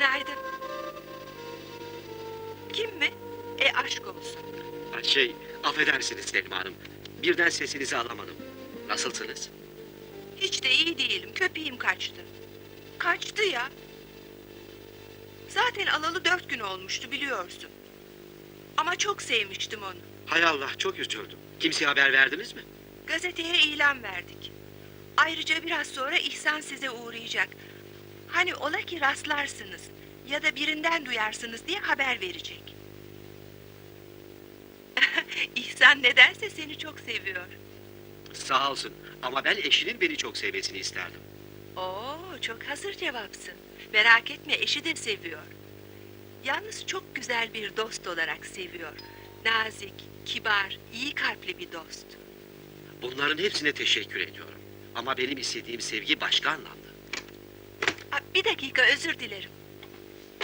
Günaydın. Kim mi? E aşk olsun. Ha, Şey, affedersiniz Selma Hanım. Birden sesinizi alamadım. Nasılsınız? Hiç de iyi değilim. Köpeğim kaçtı. Kaçtı ya. Zaten alalı dört gün olmuştu biliyorsun. Ama çok sevmiştim onu. Hay Allah, çok üzüldüm. Kimseye haber verdiniz mi? Gazeteye ilan verdik. Ayrıca biraz sonra İhsan size uğrayacak. Hani ola ki rastlarsınız ya da birinden duyarsınız diye haber verecek. İhsan nedense seni çok seviyor. Sağ olsun. Ama ben eşinin beni çok sevmesini isterdim. Oo, çok hazır cevapsın. Merak etme, eşi de seviyor. Yalnız çok güzel bir dost olarak seviyor. Nazik, kibar, iyi kalpli bir dost. Bunların hepsine teşekkür ediyorum. Ama benim istediğim sevgi başka anlamda. Bir dakika özür dilerim.